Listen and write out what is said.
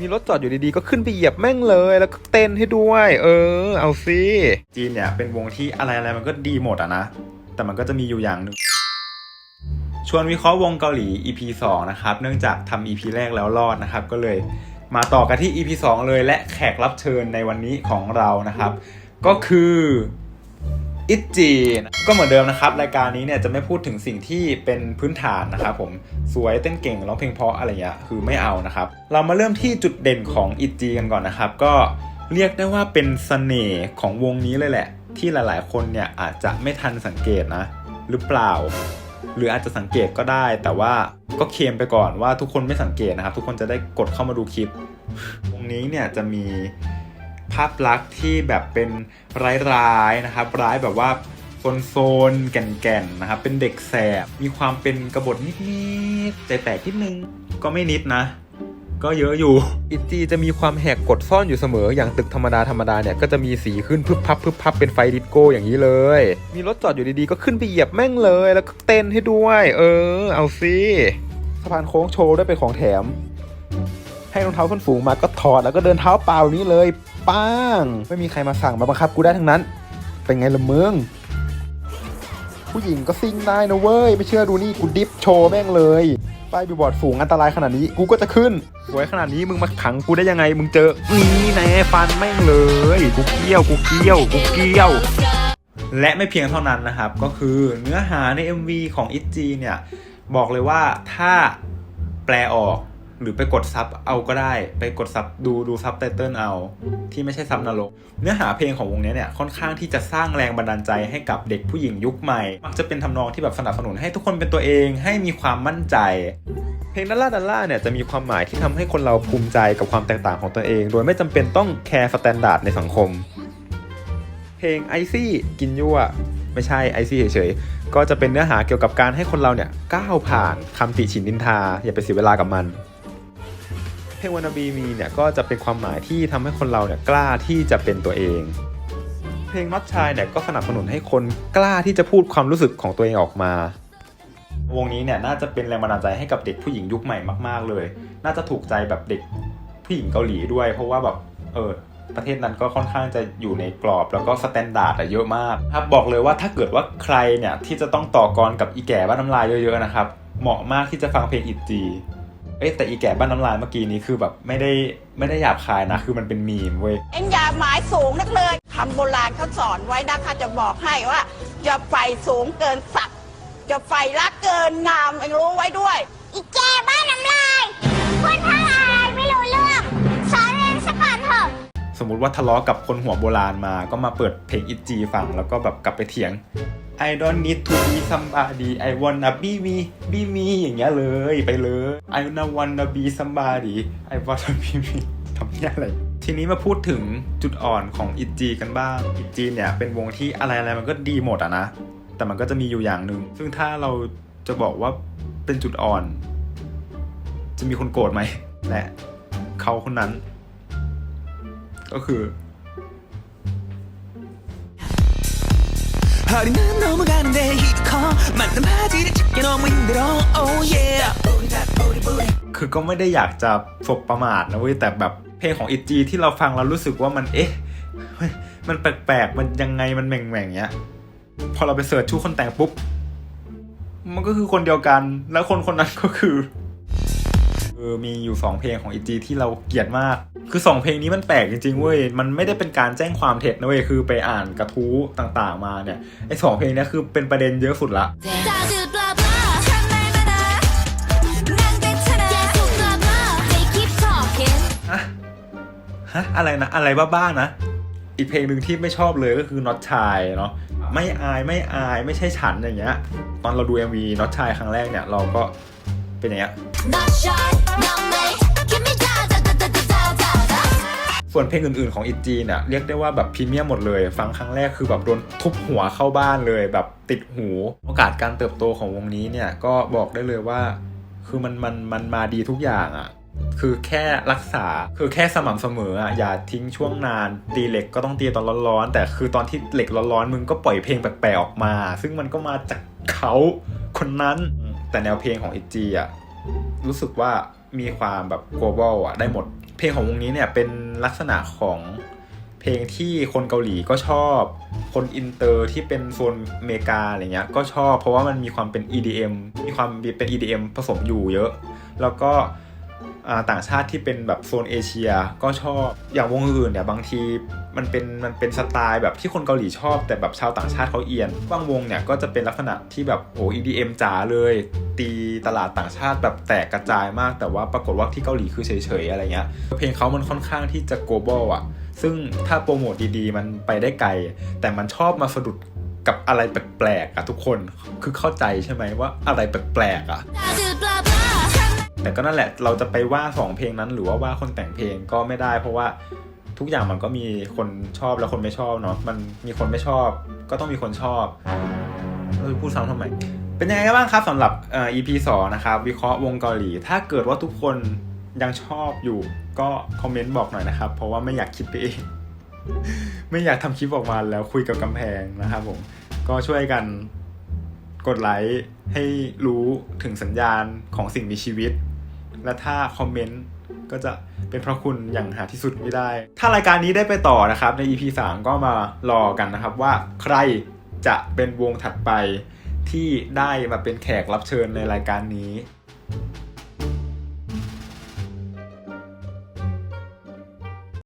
มีรถจอดอยู่ดีๆ ก็ขึ้นไปเหยียบแม่งเลย แล้วก็เต้นให้ด้วย เออ เอาสิจีนเนี่ยเป็นวงที่อะไรอะไรมันก็ดีหมดอะนะ แต่มันก็จะมีอยู่อย่างหนึ่งชวนวิเคราะห์วงเกาหลี EP 2 นะครับ เนื่องจากทำ EP แรกแล้วรอดนะครับ ก็เลยมาต่อกันที่ EP 2 เลยและแขกรับเชิญในวันนี้ของเรานะครับ ก็คือ อิจีก็เหมือนเดิมนะครับ รายการนี้เนี่ยจะไม่พูดถึงสิ่งที่เป็นพื้นฐานนะครับผมสวยเต้นเก่งร้องเพลงเพราะอะไรเงี้ยคือไม่เอานะครับ เรามาเริ่มที่จุดเด่นของอิจีกันก่อนนะครับ ก็เรียกได้ว่าเป็นเสน่ห์ของวงนี้เลยแหละ ที่หลายๆ คนเนี่ยอาจจะไม่ทันสังเกตนะ หรือเปล่า หรืออาจจะสังเกตก็ได้ แต่ว่าก็เคมไปก่อนว่าทุกคนไม่สังเกตนะครับ ทุกคนจะได้กดเข้ามาดูคลิปวงนี้เนี่ยจะมี ภาพลักษณ์ที่แบบเป็นร้ายๆนะครับ ร้ายแบบว่าโซนๆแก่นๆนะครับ เป็นเด็กแสบ มีความเป็นกบฏนิดๆใจแตกนิดนึง ก็ไม่นิดนะ ก็เยอะอยู่ อิจีจะมีความแหกกฎซ่อนอยู่เสมอ อย่างตึกธรรมดาธรรมดาเนี่ย ก็จะมีสีขึ้นพึบพับพึบพับเป็นไฟดิสโก้อย่างนี้เลย มีรถจอดอยู่ดีๆ ก็ขึ้นไปเหยียบแม่งเลย แล้วก็เต้นให้ด้วย เออ เอาสิสะพานโค้งโชว์ได้เป็นของแถม ให้รองเท้าส้นสูงมาก็ถอดแล้วก็เดินเท้าเปล่านี้เลย ป้าง ไม่มีใครมาสั่งมาบังคับกูได้ทั้งนั้น เป็นไงละมึงผู้หญิงก็ซิ่งได้นะเว้ย ไม่เชื่อดูนี่กูดิฟโชว์แม่งเลยป้ายบิลบอร์ดสูงอันตรายขนาดนี้กูก็จะขึ้นสวยขนาดนี้มึงมาขังกูได้ยังไงมึงเจอนี่แน่ฟันแม่งเลยกูเกี้ยวกูเกี้ยวกูเกี้ยวและไม่เพียงเท่านั้นนะครับ ก็คือเนื้อหาใน MV ของ ITZY เนี่ย บอกเลยว่าถ้าแปลออก หรือไปกดซับเอาก็ได้ ไปกดซับดูดูซับไตเติลเอา ที่ไม่ใช่ซับนรก เนื้อหาเพลงของวงนี้เนี่ยค่อนข้างที่จะสร้างแรงบันดาลใจให้กับเด็กผู้หญิงยุคใหม่ มักจะเป็นทำนองที่แบบสนับสนุนให้ทุกคนเป็นตัวเองให้มีความมั่นใจ เพลงดัลล่าดัลล่าเนี่ยจะมีความหมายที่ทำให้คนเราภูมิใจกับความแตกต่างของตัวเอง โดยไม่จำเป็นต้องแคร์สแตนดาร์ดในสังคม เพลงไอซี่กินยั่วไม่ใช่ไอซี่เฉยๆก็จะเป็นเนื้อหาเกี่ยวกับการให้คนเราเนี่ยก้าวผ่านคำติฉินนินทาอย่าไปเสียเวลากับมัน เพลงวานาบีมีเนี่ยก็จะเป็นความหมายที่ทำให้คนเราเนี่ยกล้าที่จะเป็นตัวเอง เพลงน็อตชายเนี่ยก็สนับสนุนให้คนกล้าที่จะพูดความรู้สึกของตัวเองออกมา วงนี้เนี่ยน่าจะเป็นแรงบันดาลใจให้กับเด็กผู้หญิงยุคใหม่มาก ๆ เลย น่าจะถูกใจแบบเด็กผู้หญิงเกาหลีด้วย เพราะว่าแบบเออประเทศนั้นก็ค่อนข้างจะอยู่ในกรอบแล้วก็สแตนดาร์ดอะเยอะมากครับบอกเลยว่าถ้าเกิดว่าใครเนี่ยที่จะต้องต่อกรกับอีแก่บ้านน้ำลายเยอะๆนะครับเหมาะมากที่จะฟังเพลงอิจี เอ้ยแต่อีแก่บ้านน้ำลายเมื่อกี้นี้คือแบบไม่ได้ไม่ได้หยาบคายนะ คือมันเป็นมีมเว้ย เอ็งอย่าหมายสูงนักเลยคำโบราณเขาสอนไว้นะคะจะบอกให้ว่าจะไฟสูงเกินสัตว์จะไฟรักเกินงามเอ็งรู้ไว้ด้วย อีแกบ้านน้ำลายพูดทั้งอะไรไม่รู้เรื่องสอนเรียนสักก่อนเถอะสมมุติว่าทะเลาะกับคนหัวโบราณมาก็มาเปิดเพลงอิจีฟังแล้วก็แบบกลับไปเถียง I don't need to be somebody I wanna be me be me อย่างเงี้ยเลยไปเลย I wanna wanna be somebody I wanna be me ทำเนี้ยอะไรทีนี้มาพูดถึงจุดอ่อนของอิจีกันบ้างอิจีเนี่ยเป็นวงที่อะไรอะไรมันก็ดีหมดอะนะ แต่มันก็จะมีอยู่อย่างหนึ่งซึ่งถ้าเราจะบอกว่าเป็นจุดอ่อน จะมีคนโกรธไหมและเขาคนนั้น ก็คือ 허리는 넘어가는데 히커 맞는 바지를 찾기 너무 힘들어 oh yeah คือก็ไม่ได้อยากจะสบประมาทนะเว้ย แต่แบบเพลงของอิจีที่เราฟังเรารู้สึกว่ามันเอ๊ะเฮ้ยมันแปลกๆ มันยังไงมันแหม่งๆเงี้ย พอเราไปเสิร์ชชื่อคนแต่งปุ๊บ มันก็คือคนเดียวกัน แล้วคนคนนั้นก็คือเออมีอยู่ 2 เพลงของอิจีที่เราเกลียดมาก คือสองเพลงนี้มันแปลกจริงๆเว้ย มันไม่ได้เป็นการแจ้งความเท็จนะเว้ย คือไปอ่านกระทู้ต่างๆมาเนี่ย ไอสองเพลงนี้คือเป็นประเด็นเยอะสุดละฮะอะไรนะ อะไรบ้าๆนะ อีกเพลงหนึ่งที่ไม่ชอบเลยก็คือ Not ชายเนาะ ไม่อายไม่อายไม่ใช่ฉันอย่างเงี้ย ตอนเราดู MV Not ชายครั้งแรกเนี่ย เราก็เป็นอย่างเงี้ย ส่วนเพลงอื่นๆของ ITZY เนี่ยเรียกได้ว่าแบบพรีเมียมหมดเลย ฟังครั้งแรกคือแบบโดนทุบหัวเข้าบ้านเลย แบบติดหู โอกาสการเติบโตของวงนี้เนี่ยก็บอกได้เลยว่า คือมันมันมันมาดีทุกอย่างอะ่ะคือแค่รักษาคือแค่สม่ำเสมออะอย่าทิ้งช่วงนาน ตีเหล็กก็ต้องตีตอนร้อนๆ แต่คือตอนที่เหล็กร้อนๆมึงก็ปล่อยเพลงแปลกๆออกมา ซึ่งมันก็มาจากเขาคนนั้นแต่แนวเพลงของ ITZY อะรู้สึกว่ามีความแบบ global อะได้หมด เพลงของวงนี้เนี่ยเป็นลักษณะของเพลงที่คนเกาหลีก็ชอบ คนอินเตอร์ที่เป็นโซนอเมริกาอะไรเงี้ยก็ชอบเพราะว่ามันมีความเป็น EDM มีความเป็น EDM ผสมอยู่เยอะ แล้วก็ ต่างชาติที่เป็นแบบโซนเอเชียก็ชอบอย่างวงอื่นเนี่ยบางทีมันเป็นมันเป็นสไตล์แบบที่คนเกาหลีชอบ แต่แบบชาวต่างชาติเขาเอียนบางวงเนี่ยก็จะเป็นลักษณะที่แบบโอ้ EDM จ๋าเลย ตีตลาดต่างชาติแบบแตกกระจายมาก แต่ว่าปรากฏว่าที่เกาหลีคือเฉยๆอะไรเงี้ยเพลงเขามันค่อนข้างที่จะ global อะซึ่งถ้าโปรโมทดีๆ มันไปได้ไกล แต่มันชอบมาสะดุดกับอะไรแปลกๆอะทุกคนคือเข้าใจใช่ไหมว่าอะไรแปลกๆอะ แต่ก็นั่นแหละเราจะไปว่าสองเพลงนั้น หรือว่าว่าคนแต่งเพลงก็ไม่ได้ เพราะว่าทุกอย่างมันก็มีคนชอบและคนไม่ชอบเนาะมันมีคนไม่ชอบ ก็ต้องมีคนชอบเราจะพูดซ้ำทำไมเป็นยังไงกันบ้างครับสำหรับเอ่อ EP 2นะครับวิเคราะห์วงเกาหลี ถ้าเกิดว่าทุกคนยังชอบอยู่ก็คอมเมนต์บอกหน่อยนะครับ เพราะว่าไม่อยากคิดไปเอง ไม่อยากทำคลิปออกมาแล้วคุยกับกำแพงนะครับผมก็ช่วยกันกดไลค์ให้รู้ถึงสัญญาณของสิ่งมีชีวิต และถ้าคอมเมนต์ก็จะเป็นเพราะคุณอย่างหาที่สุดไม่ได้ ถ้ารายการนี้ได้ไปต่อนะครับ ใน EP 3 ก็มารอกันนะครับว่าใครจะเป็นวงถัดไปที่ได้มาเป็นแขกรับเชิญในรายการนี้